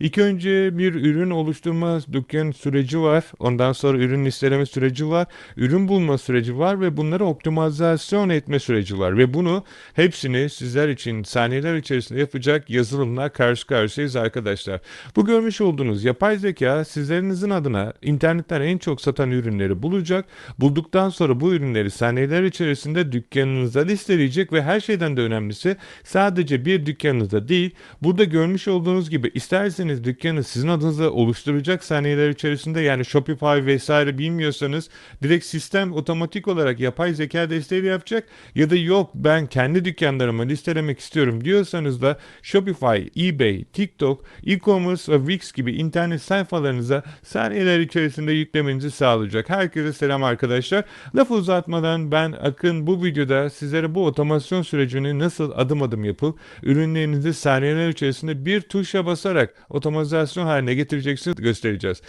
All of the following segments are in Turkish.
İlk önce bir ürün oluşturma dükkan süreci var. Ondan sonra ürün listeleme süreci var. Ürün bulma süreci var ve bunları optimizasyon etme süreci var. Ve bunu hepsini sizler için saniyeler içerisinde yapacak yazılımla karşı karşıyayız arkadaşlar. Bu görmüş olduğunuz yapay zeka sizlerinizin adına internetten en çok satan ürünleri bulacak. Bulduktan sonra bu ürünleri saniyeler içerisinde dükkanınıza listeleyecek ve her şeyden de önemlisi sadece bir dükkanınızda değil burada görmüş olduğunuz gibi isterseniz dükkanı sizin adınıza oluşturacak saniyeler içerisinde yani Shopify vesaire bilmiyorsanız direkt sistem otomatik olarak yapay zeka desteği yapacak ya da yok ben kendi dükkanlarımı listelemek istiyorum diyorsanız da Shopify, eBay, TikTok, e-commerce ve Wix gibi internet sayfalarınıza saniyeler içerisinde yüklemenizi sağlayacak. Herkese selam arkadaşlar. Lafı uzatmadan ben Akın bu videoda sizlere bu otomasyon sürecini nasıl adım adım yapıp ürünlerinizi saniyeler içerisinde bir tuşa basarak otomasyon haline getireceksiniz göstereceğiz.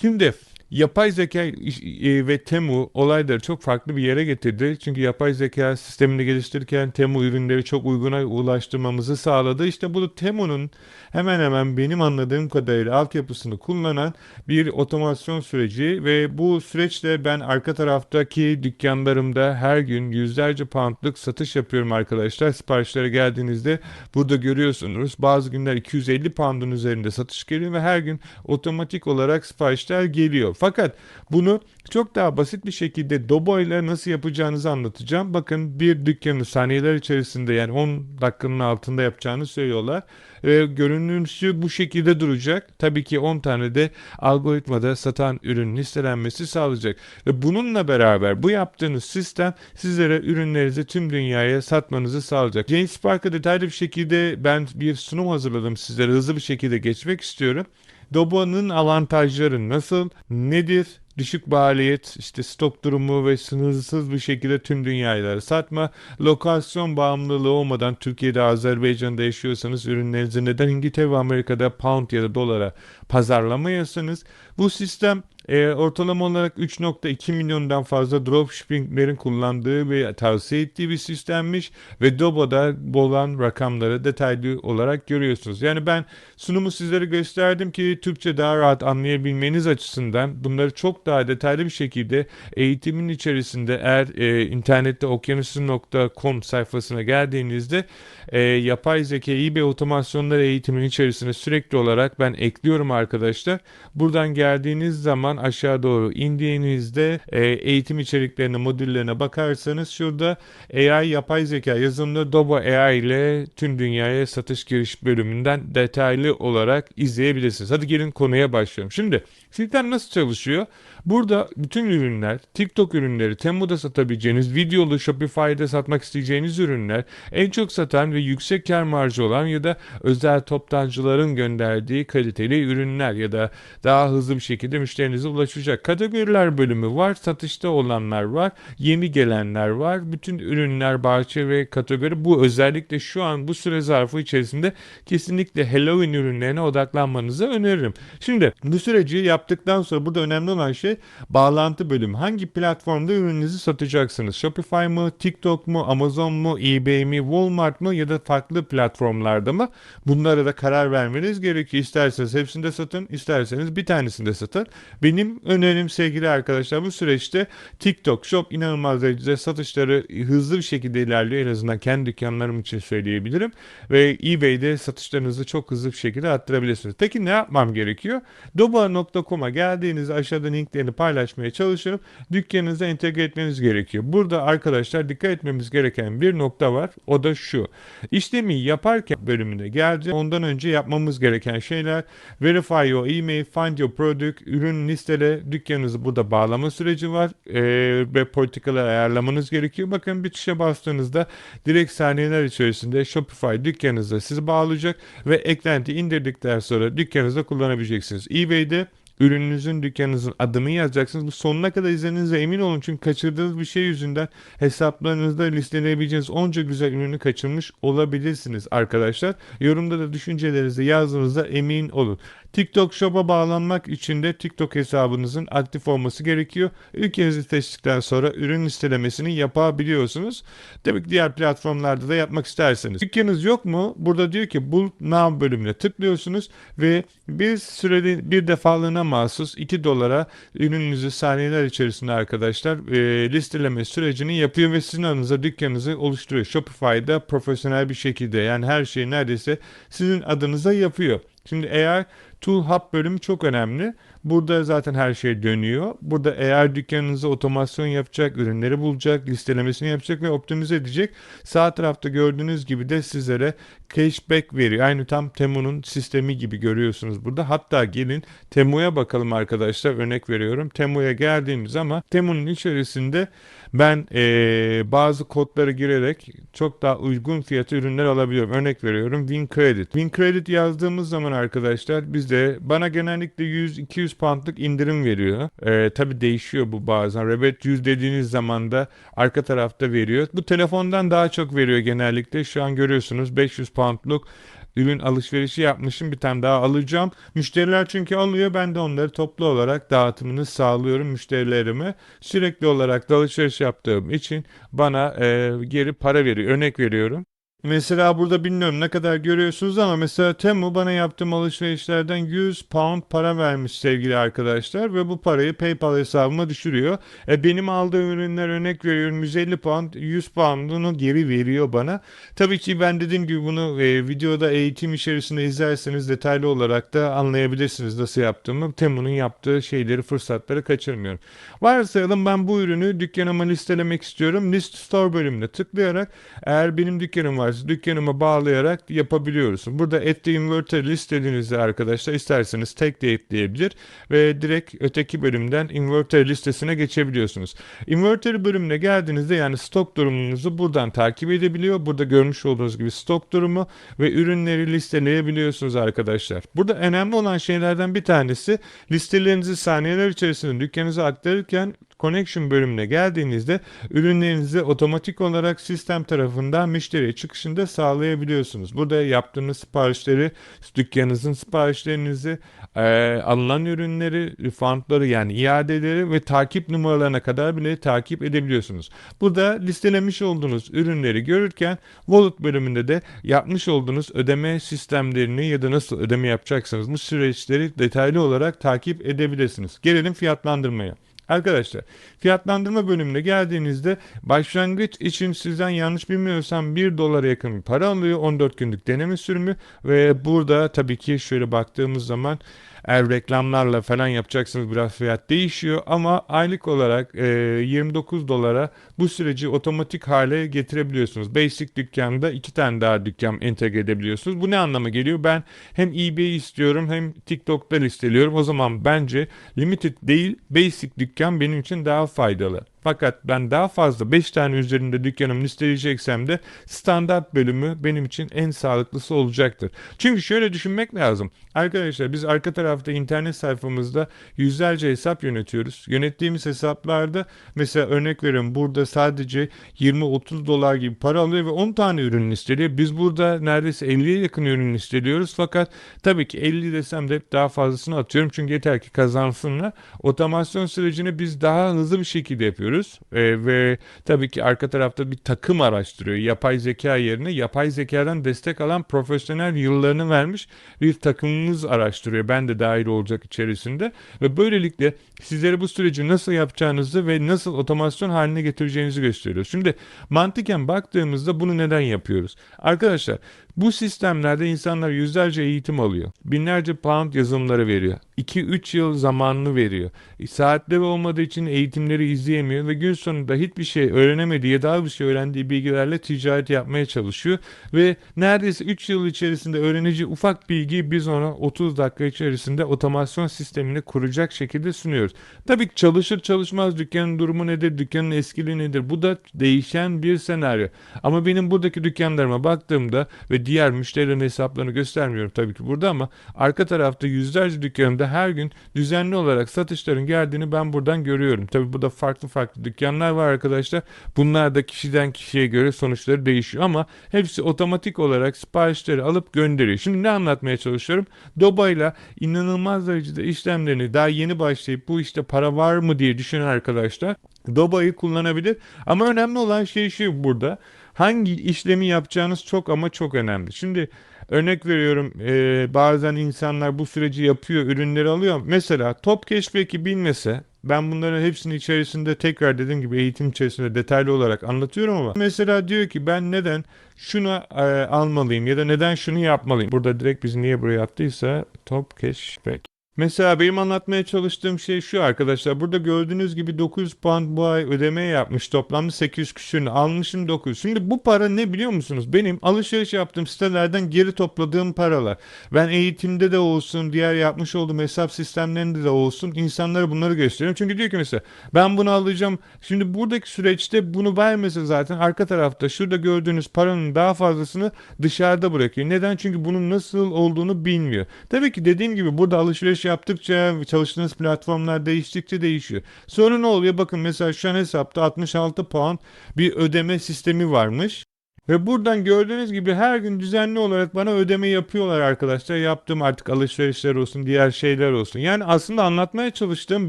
Şimdi Yapay zeka e, ve Temu olayları çok farklı bir yere getirdi. Çünkü yapay zeka sistemini geliştirirken Temu ürünleri çok uyguna ulaştırmamızı sağladı. İşte bu Temu'nun hemen hemen benim anladığım kadarıyla altyapısını kullanan bir otomasyon süreci ve bu süreçte ben arka taraftaki dükkanlarımda her gün yüzlerce poundluk satış yapıyorum arkadaşlar. Siparişlere geldiğinizde burada görüyorsunuz. Bazı günler 250 poundun üzerinde satış geliyor ve her gün otomatik olarak siparişler geliyor. Fakat bunu çok daha basit bir şekilde Dobo ile nasıl yapacağınızı anlatacağım. Bakın bir dükkanı saniyeler içerisinde yani 10 dakikanın altında yapacağını söylüyorlar. Ve görünüşü bu şekilde duracak. Tabii ki 10 tane de algoritmada satan ürün listelenmesi sağlayacak. Ve bununla beraber bu yaptığınız sistem sizlere ürünlerinizi tüm dünyaya satmanızı sağlayacak. James Park'a detaylı bir şekilde ben bir sunum hazırladım sizlere hızlı bir şekilde geçmek istiyorum. Doba'nın avantajları nasıl, nedir, düşük maliyet, işte stok durumu ve sınırsız bir şekilde tüm dünyaya satma, lokasyon bağımlılığı olmadan Türkiye'de, Azerbaycan'da yaşıyorsanız ürünlerinizi neden İngiltere ve Amerika'da pound ya da dolara pazarlamayasınız. Bu sistem e, ortalama olarak 3.2 milyondan fazla dropshippinglerin kullandığı ve tavsiye ettiği bir sistemmiş ve Dobo'da olan rakamları detaylı olarak görüyorsunuz. Yani ben sunumu sizlere gösterdim ki Türkçe daha rahat anlayabilmeniz açısından bunları çok daha detaylı bir şekilde eğitimin içerisinde eğer e, internette okyanusun.com sayfasına geldiğinizde e, yapay zeka iyi bir otomasyonlar eğitimin içerisine sürekli olarak ben ekliyorum arkadaşlar. Buradan geldiğiniz zaman aşağı doğru indiğinizde e, eğitim içeriklerine, modüllerine bakarsanız şurada AI yapay zeka yazılımda Dobo AI ile tüm dünyaya satış giriş bölümünden detaylı olarak izleyebilirsiniz. Hadi gelin konuya başlayalım. Şimdi sistem nasıl çalışıyor? Burada bütün ürünler, TikTok ürünleri, Temu'da satabileceğiniz, videolu Shopify'da satmak isteyeceğiniz ürünler, en çok satan ve yüksek kar marjı olan ya da özel toptancıların gönderdiği kaliteli ürünler ya da daha hızlı bir şekilde müşterinize ulaşacak. Kategoriler bölümü var, satışta olanlar var, yeni gelenler var. Bütün ürünler, bahçe ve kategori bu özellikle şu an bu süre zarfı içerisinde kesinlikle Halloween ürünlerine odaklanmanızı öneririm. Şimdi bu süreci yaptıktan sonra burada önemli olan şey bağlantı bölümü. Hangi platformda ürününüzü satacaksınız? Shopify mı, TikTok mu, Amazon mu, eBay mi, Walmart mı ya da farklı platformlarda mı? Bunlara da karar vermeniz gerekiyor. İsterseniz hepsinde satın, isterseniz bir tanesinde satın. Benim önerim sevgili arkadaşlar bu süreçte TikTok Shop inanılmaz derecede satışları hızlı bir şekilde ilerliyor. En azından kendi dükkanlarım için söyleyebilirim. Ve eBay'de satışlarınızı çok hızlı bir şekilde arttırabilirsiniz. Peki ne yapmam gerekiyor? Doba.com'a geldiğinizde aşağıda linkleri paylaşmaya çalışırım. Dükkanınıza entegre etmeniz gerekiyor. Burada arkadaşlar dikkat etmemiz gereken bir nokta var. O da şu. İşlemi yaparken bölümüne geldi. Ondan önce yapmamız gereken şeyler Verify your email, find your product, ürün listele, dükkanınızı burada bağlama süreci var ee, ve politikalar ayarlamanız gerekiyor. Bakın bir tuşa bastığınızda direkt saniyeler içerisinde Shopify dükkanınıza sizi bağlayacak ve eklenti indirdikten sonra dükkanınızda kullanabileceksiniz. eBay'de ürününüzün dükkanınızın adını yazacaksınız. Bu sonuna kadar izlediğinize emin olun çünkü kaçırdığınız bir şey yüzünden hesaplarınızda listeleyebileceğiniz onca güzel ürünü kaçırmış olabilirsiniz arkadaşlar. Yorumda da düşüncelerinizi yazdığınızda emin olun. TikTok Shop'a bağlanmak için de TikTok hesabınızın aktif olması gerekiyor. Ülkenizi seçtikten sonra ürün listelemesini yapabiliyorsunuz. Tabii ki diğer platformlarda da yapmak isterseniz. Dükkanınız yok mu? Burada diyor ki Bull Now bölümüne tıklıyorsunuz ve bir süreli bir defalığına mahsus 2 dolara ürününüzü saniyeler içerisinde arkadaşlar e, listeleme sürecini yapıyor ve sizin adınıza dükkanınızı oluşturuyor. Shopify'da profesyonel bir şekilde yani her şeyi neredeyse sizin adınıza yapıyor. Şimdi eğer Tool Hub bölümü çok önemli. Burada zaten her şey dönüyor. Burada eğer dükkanınıza otomasyon yapacak, ürünleri bulacak, listelemesini yapacak ve optimize edecek. Sağ tarafta gördüğünüz gibi de sizlere cashback veriyor. Aynı tam Temu'nun sistemi gibi görüyorsunuz burada. Hatta gelin Temu'ya bakalım arkadaşlar. Örnek veriyorum. Temu'ya geldiğimiz ama Temu'nun içerisinde ben eee, bazı kodları girerek çok daha uygun fiyatı ürünler alabiliyorum. Örnek veriyorum Win Credit. Win Credit yazdığımız zaman arkadaşlar bizde bana genellikle 100-200 poundlık indirim veriyor. Eee tabi değişiyor bu bazen. Rebate 100 dediğiniz zaman da arka tarafta veriyor. Bu telefondan daha çok veriyor genellikle. Şu an görüyorsunuz 500 poundluk ürün alışverişi yapmışım bir tane daha alacağım. Müşteriler çünkü alıyor ben de onları toplu olarak dağıtımını sağlıyorum müşterilerime. Sürekli olarak da alışveriş yaptığım için bana e, geri para veriyor. Örnek veriyorum. Mesela burada bilmiyorum ne kadar görüyorsunuz ama mesela Temu bana yaptığım alışverişlerden 100 pound para vermiş sevgili arkadaşlar ve bu parayı PayPal hesabıma düşürüyor. E, benim aldığım ürünler örnek veriyorum 150 pound 100 pound'unu geri veriyor bana. Tabii ki ben dediğim gibi bunu e, videoda eğitim içerisinde izlerseniz detaylı olarak da anlayabilirsiniz nasıl yaptığımı. Temu'nun yaptığı şeyleri fırsatları kaçırmıyorum. Varsayalım ben bu ürünü dükkanıma listelemek istiyorum. List Store bölümüne tıklayarak eğer benim dükkanım varsa dükkanıma bağlayarak yapabiliyoruz. Burada Add the Inverter listediğinizde arkadaşlar isterseniz tek de ekleyebilir ve direkt öteki bölümden inverter listesine geçebiliyorsunuz. Inverter bölümüne geldiğinizde yani stok durumunuzu buradan takip edebiliyor. Burada görmüş olduğunuz gibi stok durumu ve ürünleri listeleyebiliyorsunuz arkadaşlar. Burada önemli olan şeylerden bir tanesi listelerinizi saniyeler içerisinde dükkanınıza aktarırken Connection bölümüne geldiğinizde ürünlerinizi otomatik olarak sistem tarafından müşteriye çıkışında sağlayabiliyorsunuz. Burada yaptığınız siparişleri, dükkanınızın siparişlerinizi, e, alınan ürünleri, refundları yani iadeleri ve takip numaralarına kadar bile takip edebiliyorsunuz. Burada listelemiş olduğunuz ürünleri görürken Wallet bölümünde de yapmış olduğunuz ödeme sistemlerini ya da nasıl ödeme yapacaksanız bu süreçleri detaylı olarak takip edebilirsiniz. Gelelim fiyatlandırmaya. Arkadaşlar fiyatlandırma bölümüne geldiğinizde başlangıç için sizden yanlış bilmiyorsam 1 dolara yakın bir para alıyor 14 günlük deneme sürümü ve burada tabii ki şöyle baktığımız zaman eğer reklamlarla falan yapacaksınız biraz fiyat değişiyor ama aylık olarak e, 29 dolara bu süreci otomatik hale getirebiliyorsunuz. Basic dükkanda iki tane daha dükkan entegre edebiliyorsunuz. Bu ne anlama geliyor? Ben hem eBay istiyorum hem TikTok'ta listeliyorum. O zaman bence limited değil basic dükkan benim için daha faydalı. Fakat ben daha fazla 5 tane üzerinde dükkanımı listeleyeceksem de standart bölümü benim için en sağlıklısı olacaktır. Çünkü şöyle düşünmek lazım. Arkadaşlar biz arka tarafta internet sayfamızda yüzlerce hesap yönetiyoruz. Yönettiğimiz hesaplarda mesela örnek veriyorum burada sadece 20-30 dolar gibi para alıyor ve 10 tane ürün listeliyor. Biz burada neredeyse 50'ye yakın ürün listeliyoruz. Fakat tabii ki 50 desem de daha fazlasını atıyorum. Çünkü yeter ki kazansınlar. Otomasyon sürecini biz daha hızlı bir şekilde yapıyoruz. Ee, ve tabii ki arka tarafta bir takım araştırıyor. Yapay zeka yerine yapay zekadan destek alan profesyonel yıllarını vermiş bir takımımız araştırıyor. Ben de dahil olacak içerisinde. Ve böylelikle sizlere bu süreci nasıl yapacağınızı ve nasıl otomasyon haline getireceğinizi gösteriyor. Şimdi mantıken baktığımızda bunu neden yapıyoruz? Arkadaşlar bu sistemlerde insanlar yüzlerce eğitim alıyor. Binlerce pound yazılımları veriyor. 2-3 yıl zamanını veriyor. Saatleri olmadığı için eğitimleri izleyemiyor ve gün sonunda hiçbir şey öğrenemediği ya daha bir şey öğrendiği bilgilerle ticaret yapmaya çalışıyor. Ve neredeyse 3 yıl içerisinde öğreneceği ufak bilgiyi biz ona 30 dakika içerisinde otomasyon sistemini kuracak şekilde sunuyoruz. Tabii çalışır çalışmaz dükkanın durumu nedir, dükkanın eskiliği nedir bu da değişen bir senaryo. Ama benim buradaki dükkanlarıma baktığımda ve diğer müşterilerin hesaplarını göstermiyorum tabii ki burada ama arka tarafta yüzlerce dükkanımda her gün düzenli olarak satışların geldiğini ben buradan görüyorum. Tabii burada farklı farklı dükkanlar var arkadaşlar. Bunlar da kişiden kişiye göre sonuçları değişiyor ama hepsi otomatik olarak siparişleri alıp gönderiyor. Şimdi ne anlatmaya çalışıyorum? Doba'yla inanılmaz derecede işlemlerini daha yeni başlayıp bu işte para var mı diye düşünen arkadaşlar Doba'yı kullanabilir. Ama önemli olan şey şu burada. Hangi işlemi yapacağınız çok ama çok önemli. Şimdi örnek veriyorum e, bazen insanlar bu süreci yapıyor, ürünleri alıyor. Mesela top cashback'i bilmese ben bunların hepsini içerisinde tekrar dediğim gibi eğitim içerisinde detaylı olarak anlatıyorum ama mesela diyor ki ben neden şunu e, almalıyım ya da neden şunu yapmalıyım. Burada direkt bizi niye buraya attıysa top cashback. Mesela benim anlatmaya çalıştığım şey şu arkadaşlar. Burada gördüğünüz gibi 900 pound bu ay ödeme yapmış. Toplamda 800 küsürünü almışım 900. Şimdi bu para ne biliyor musunuz? Benim alışveriş yaptığım sitelerden geri topladığım paralar. Ben eğitimde de olsun, diğer yapmış olduğum hesap sistemlerinde de olsun insanlara bunları gösteriyorum. Çünkü diyor ki mesela ben bunu alacağım. Şimdi buradaki süreçte bunu vermese zaten arka tarafta şurada gördüğünüz paranın daha fazlasını dışarıda bırakıyor. Neden? Çünkü bunun nasıl olduğunu bilmiyor. Tabii ki dediğim gibi burada alışveriş yaptıkça çalıştığınız platformlar değiştikçe değişiyor. Sonra ne oluyor? Bakın mesela şu an hesapta 66 puan bir ödeme sistemi varmış. Ve buradan gördüğünüz gibi her gün düzenli olarak bana ödeme yapıyorlar arkadaşlar. Yaptığım artık alışverişler olsun, diğer şeyler olsun. Yani aslında anlatmaya çalıştığım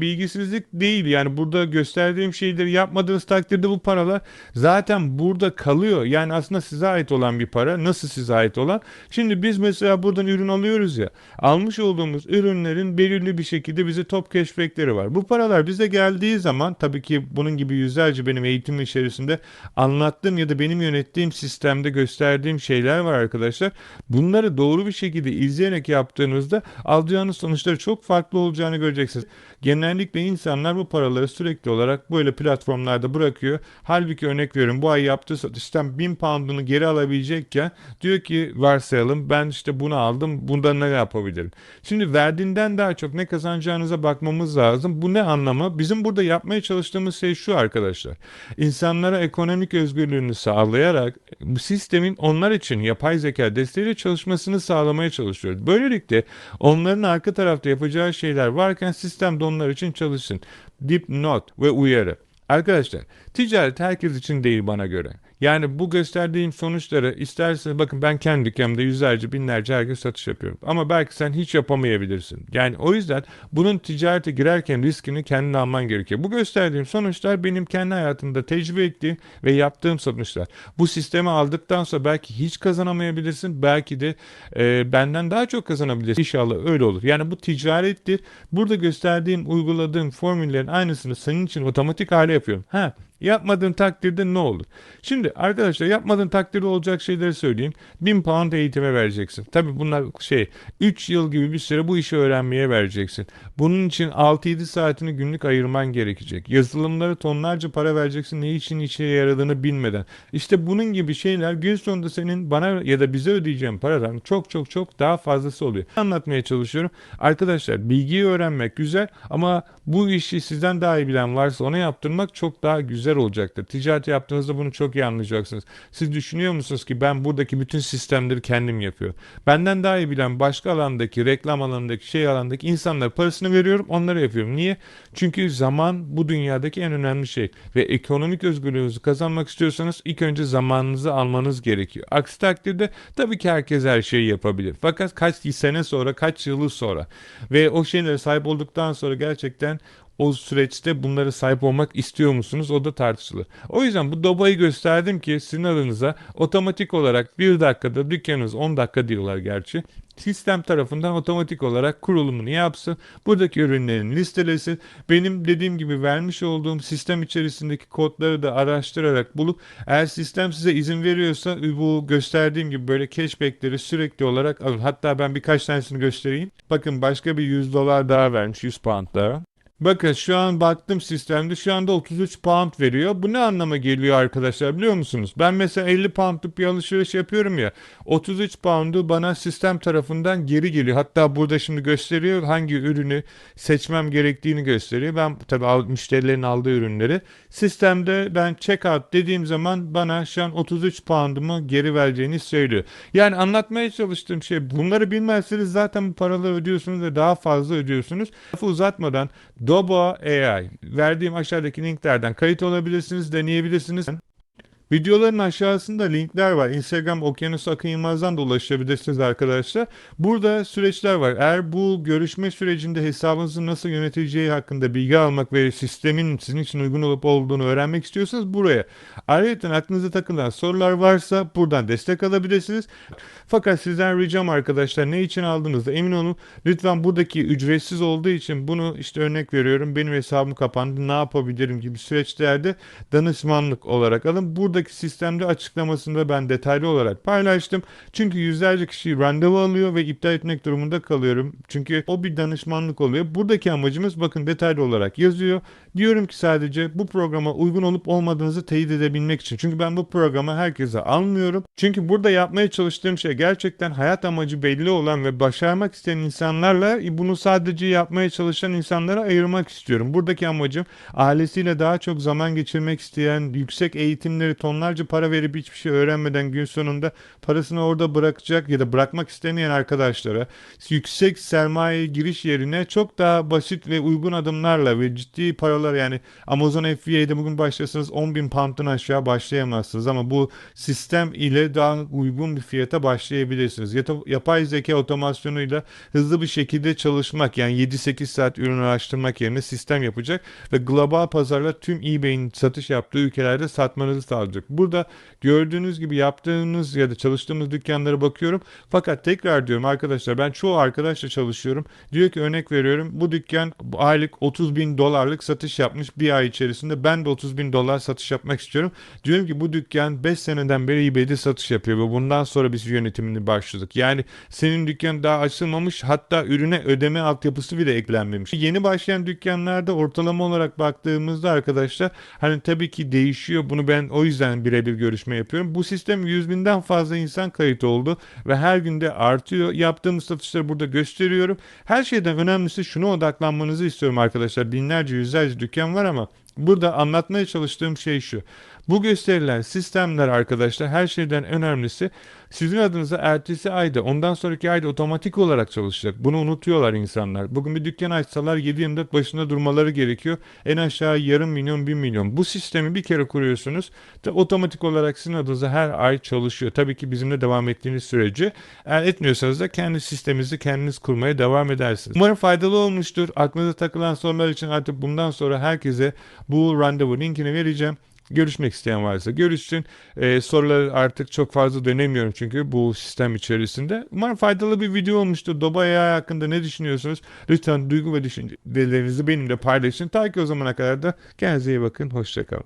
bilgisizlik değil. Yani burada gösterdiğim şeyleri yapmadığınız takdirde bu paralar zaten burada kalıyor. Yani aslında size ait olan bir para. Nasıl size ait olan? Şimdi biz mesela buradan ürün alıyoruz ya. Almış olduğumuz ürünlerin belirli bir şekilde bize top cashbackleri var. Bu paralar bize geldiği zaman tabii ki bunun gibi yüzlerce benim eğitim içerisinde anlattığım ya da benim yönettiğim sistemde gösterdiğim şeyler var arkadaşlar. Bunları doğru bir şekilde izleyerek yaptığınızda alacağınız sonuçları çok farklı olacağını göreceksiniz. Genellikle insanlar bu paraları sürekli olarak böyle platformlarda bırakıyor. Halbuki örnek veriyorum bu ay yaptığı satıştan 1000 pound'unu geri alabilecekken diyor ki varsayalım ben işte bunu aldım bundan ne yapabilirim? Şimdi verdiğinden daha çok ne kazanacağınıza bakmamız lazım. Bu ne anlamı? Bizim burada yapmaya çalıştığımız şey şu arkadaşlar. İnsanlara ekonomik özgürlüğünü sağlayarak sistemin onlar için yapay zeka desteğiyle çalışmasını sağlamaya çalışıyoruz. Böylelikle onların arka tarafta yapacağı şeyler varken sistem de onlar için çalışsın. Dipnot ve uyarı. Arkadaşlar ticaret herkes için değil bana göre. Yani bu gösterdiğim sonuçları isterseniz bakın ben kendi dükkanımda yüzlerce binlerce her gün satış yapıyorum. Ama belki sen hiç yapamayabilirsin. Yani o yüzden bunun ticarete girerken riskini kendin alman gerekiyor. Bu gösterdiğim sonuçlar benim kendi hayatımda tecrübe ettiğim ve yaptığım sonuçlar. Bu sistemi aldıktan sonra belki hiç kazanamayabilirsin. Belki de e, benden daha çok kazanabilirsin. İnşallah öyle olur. Yani bu ticarettir. Burada gösterdiğim, uyguladığım formüllerin aynısını senin için otomatik hale yapıyorum. Ha Yapmadığın takdirde ne olur? Şimdi arkadaşlar yapmadığın takdirde olacak şeyleri söyleyeyim. 1000 pound eğitime vereceksin. Tabi bunlar şey 3 yıl gibi bir süre bu işi öğrenmeye vereceksin. Bunun için 6-7 saatini günlük ayırman gerekecek. Yazılımları tonlarca para vereceksin ne için işe yaradığını bilmeden. İşte bunun gibi şeyler gün sonunda senin bana ya da bize ödeyeceğin paradan çok çok çok daha fazlası oluyor. Anlatmaya çalışıyorum. Arkadaşlar bilgiyi öğrenmek güzel ama bu işi sizden daha iyi bilen varsa ona yaptırmak çok daha güzel güzel olacaktır. Ticaret yaptığınızda bunu çok iyi anlayacaksınız. Siz düşünüyor musunuz ki ben buradaki bütün sistemleri kendim yapıyorum. Benden daha iyi bilen başka alandaki, reklam alanındaki, şey alandaki insanlara parasını veriyorum, onları yapıyorum. Niye? Çünkü zaman bu dünyadaki en önemli şey. Ve ekonomik özgürlüğünüzü kazanmak istiyorsanız ilk önce zamanınızı almanız gerekiyor. Aksi takdirde tabii ki herkes her şeyi yapabilir. Fakat kaç sene sonra, kaç yılı sonra ve o şeylere sahip olduktan sonra gerçekten o süreçte bunlara sahip olmak istiyor musunuz? O da tartışılır. O yüzden bu dobayı gösterdim ki sizin adınıza otomatik olarak bir dakikada dükkanınız 10 dakika diyorlar gerçi. Sistem tarafından otomatik olarak kurulumunu yapsın. Buradaki ürünlerin listelesin. Benim dediğim gibi vermiş olduğum sistem içerisindeki kodları da araştırarak bulup eğer sistem size izin veriyorsa bu gösterdiğim gibi böyle cashbackleri sürekli olarak alın. Hatta ben birkaç tanesini göstereyim. Bakın başka bir 100 dolar daha vermiş 100 pound daha. Bakın şu an baktım sistemde şu anda 33 pound veriyor. Bu ne anlama geliyor arkadaşlar biliyor musunuz? Ben mesela 50 poundluk bir alışveriş yapıyorum ya. 33 poundu bana sistem tarafından geri geliyor. Hatta burada şimdi gösteriyor hangi ürünü seçmem gerektiğini gösteriyor. Ben tabii müşterilerin aldığı ürünleri. Sistemde ben checkout dediğim zaman bana şu an 33 poundumu geri vereceğini söylüyor. Yani anlatmaya çalıştığım şey bunları bilmezseniz zaten bu paraları ödüyorsunuz ve daha fazla ödüyorsunuz. Lafı uzatmadan Dobo AI verdiğim aşağıdaki linklerden kayıt olabilirsiniz, deneyebilirsiniz. Videoların aşağısında linkler var. Instagram Okyanus Akın Yılmaz'dan da ulaşabilirsiniz arkadaşlar. Burada süreçler var. Eğer bu görüşme sürecinde hesabınızı nasıl yöneteceği hakkında bilgi almak ve sistemin sizin için uygun olup olduğunu öğrenmek istiyorsanız buraya. Ayrıca aklınıza takılan sorular varsa buradan destek alabilirsiniz. Fakat sizden ricam arkadaşlar ne için aldığınızda emin olun. Lütfen buradaki ücretsiz olduğu için bunu işte örnek veriyorum. Benim hesabım kapandı ne yapabilirim gibi süreçlerde danışmanlık olarak alın. Burada buradaki sistemde açıklamasında ben detaylı olarak paylaştım. Çünkü yüzlerce kişi randevu alıyor ve iptal etmek durumunda kalıyorum. Çünkü o bir danışmanlık oluyor. Buradaki amacımız bakın detaylı olarak yazıyor. Diyorum ki sadece bu programa uygun olup olmadığınızı teyit edebilmek için. Çünkü ben bu programı herkese almıyorum. Çünkü burada yapmaya çalıştığım şey gerçekten hayat amacı belli olan ve başarmak isteyen insanlarla bunu sadece yapmaya çalışan insanlara ayırmak istiyorum. Buradaki amacım ailesiyle daha çok zaman geçirmek isteyen, yüksek eğitimleri tonlarca para verip hiçbir şey öğrenmeden gün sonunda parasını orada bırakacak ya da bırakmak istemeyen arkadaşlara yüksek sermaye giriş yerine çok daha basit ve uygun adımlarla ve ciddi paralar yani Amazon FBA'de bugün başlasanız 10 bin pound'dan aşağı başlayamazsınız ama bu sistem ile daha uygun bir fiyata başlayabilirsiniz. Yapay zeka otomasyonuyla hızlı bir şekilde çalışmak yani 7-8 saat ürün araştırmak yerine sistem yapacak ve global pazarla tüm eBay'in satış yaptığı ülkelerde satmanızı sağlayacak olacak. Burada gördüğünüz gibi yaptığınız ya da çalıştığımız dükkanlara bakıyorum. Fakat tekrar diyorum arkadaşlar ben çoğu arkadaşla çalışıyorum. Diyor ki örnek veriyorum bu dükkan aylık 30 bin dolarlık satış yapmış bir ay içerisinde. Ben de 30 bin dolar satış yapmak istiyorum. Diyorum ki bu dükkan 5 seneden beri eBay'de satış yapıyor ve bundan sonra biz yönetimini başladık. Yani senin dükkan daha açılmamış hatta ürüne ödeme altyapısı bile eklenmemiş. Yeni başlayan dükkanlarda ortalama olarak baktığımızda arkadaşlar hani tabii ki değişiyor. Bunu ben o yüzden yüzden birebir görüşme yapıyorum. Bu sistem 100 binden fazla insan kayıt oldu ve her günde artıyor. Yaptığımız satışları burada gösteriyorum. Her şeyden önemlisi şuna odaklanmanızı istiyorum arkadaşlar. Binlerce yüzlerce dükkan var ama Burada anlatmaya çalıştığım şey şu. Bu gösterilen sistemler arkadaşlar her şeyden önemlisi sizin adınıza ertesi ayda ondan sonraki ayda otomatik olarak çalışacak. Bunu unutuyorlar insanlar. Bugün bir dükkan açsalar 7-24 başında durmaları gerekiyor. En aşağı yarım milyon, bir milyon. Bu sistemi bir kere kuruyorsunuz. Da otomatik olarak sizin adınıza her ay çalışıyor. Tabii ki bizimle devam ettiğiniz sürece. Eğer etmiyorsanız da kendi sisteminizi kendiniz kurmaya devam edersiniz. Umarım faydalı olmuştur. Aklınıza takılan sorular için artık bundan sonra herkese bu randevu linkini vereceğim. Görüşmek isteyen varsa görüşsün. Ee, soruları artık çok fazla dönemiyorum çünkü bu sistem içerisinde. Umarım faydalı bir video olmuştur. Doba AI hakkında ne düşünüyorsunuz? Lütfen duygu ve düşüncelerinizi benimle paylaşın. Ta ki o zamana kadar da kendinize iyi bakın. Hoşçakalın.